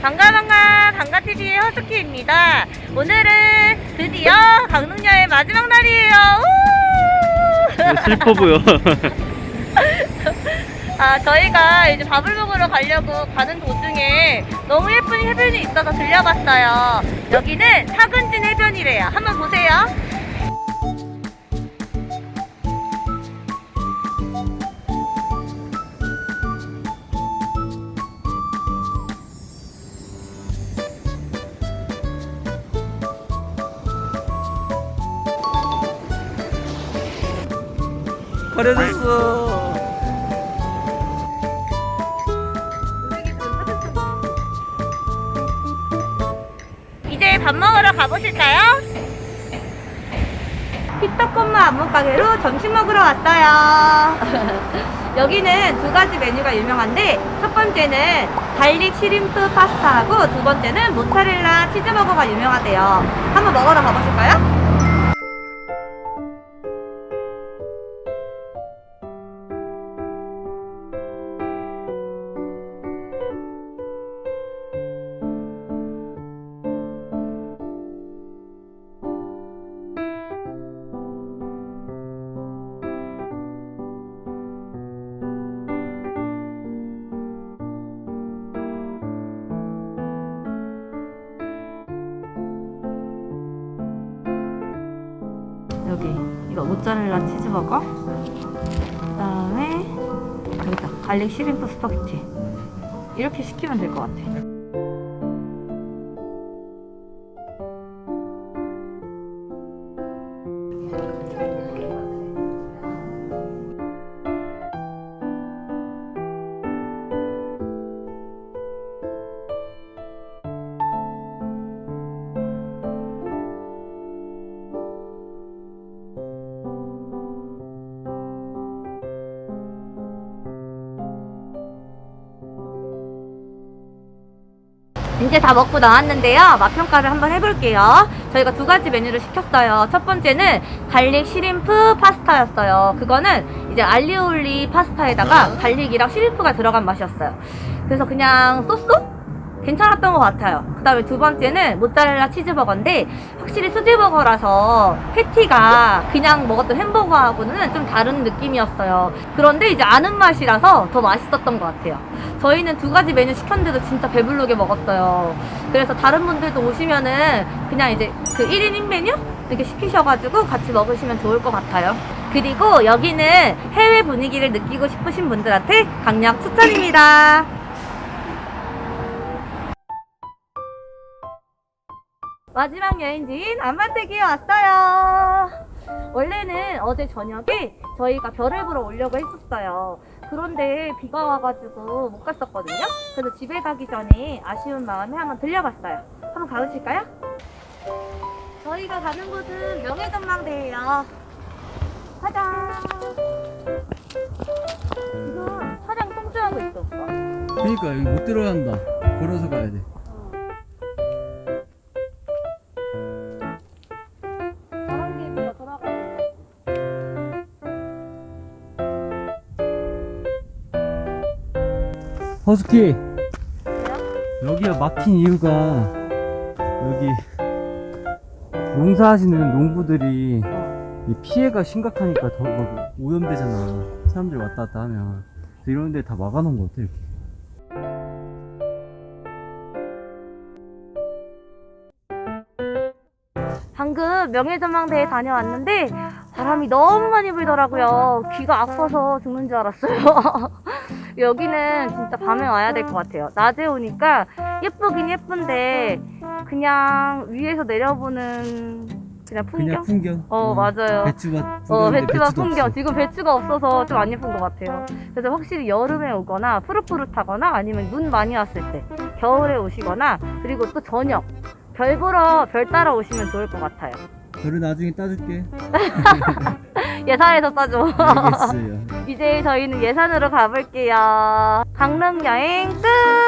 반가 반가 반가TV의 허스키입니다. 오늘은 드디어 강릉여의 마지막 날이에요. 우! 슬퍼 보여. 아 저희가 이제 밥을 먹으러 가려고 가는 도중에 너무 예쁜 해변이 있어서 들려봤어요. 여기는 사근진 해변이래요. 한번 보세요. 버려졌어. 이제 밥 먹으러 가보실까요? 피떡건마 안목가게로 점심 먹으러 왔어요. 여기는 두 가지 메뉴가 유명한데 첫 번째는 갈릭 시림프 파스타하고 두 번째는 모짜렐라 치즈버거가 유명하대요. 한번 먹으러 가보실까요? 여기 이거 모짜렐라 치즈버거 그 다음에 여기다 갈릭 시림프 스파게티 이렇게 시키면 될 것 같아. 이제 다 먹고 나왔는데요. 맛 평가를 한번 해볼게요. 저희가 두 가지 메뉴를 시켰어요. 첫 번째는 갈릭 시림프 파스타였어요. 그거는 이제 알리올리 파스타에다가 갈릭이랑 시림프가 들어간 맛이었어요. 그래서 그냥 쏘쏘? 괜찮았던 것 같아요. 그 다음에 두 번째는 모짜렐라 치즈버거인데 확실히 수제버거라서 패티가 그냥 먹었던 햄버거하고는 좀 다른 느낌이었어요. 그런데 이제 아는 맛이라서 더 맛있었던 것 같아요. 저희는 두 가지 메뉴 시켰는데도 진짜 배부르게 먹었어요. 그래서 다른 분들도 오시면은 그냥 이제 그 1인 1 메뉴? 이렇게 시키셔가지고 같이 먹으시면 좋을 것 같아요. 그리고 여기는 해외 분위기를 느끼고 싶으신 분들한테 강력 추천입니다. 마지막 여행지인 안반대기에 왔어요. 원래는 어제 저녁에 저희가 별을 보러 오려고 했었어요. 그런데 비가 와가지고 못 갔었거든요. 그래서 집에 가기 전에 아쉬운 마음에 한번 들려봤어요. 한번 가보실까요? 저희가 가는 곳은 명예전망대예요. 가자. 지금 차량 통제하고 있어. 오빠. 그러니까 못 들어간다. 걸어서 가야 돼. 허스키 여기가 막힌 이유가 여기 농사하시는 농부들이 이 피해가 심각하니까 더 막 오염되잖아. 사람들 왔다 갔다 하면 그래서 이런 데 다 막아놓은 것 같아 이렇게. 방금 명예전망대에 다녀왔는데 바람이 너무 많이 불더라고요. 귀가 아파서 죽는 줄 알았어요. 여기는 진짜 밤에 와야 될 것 같아요. 낮에 오니까 예쁘긴 예쁜데 그냥 위에서 내려보는 그냥 풍경? 그냥 풍경. 어, 맞아요. 배추밭 어, 배추가 풍경. 없어. 지금 배추가 없어서 좀 안 예쁜 것 같아요. 그래서 확실히 여름에 오거나 푸릇푸릇하거나 아니면 눈 많이 왔을 때 겨울에 오시거나 그리고 또 저녁 별 보러 별 따라 오시면 좋을 것 같아요. 별을 나중에 따줄게. 예산에서 따죠. 알겠어요. 이제 저희는 예산으로 가볼게요. 강릉 여행 끝!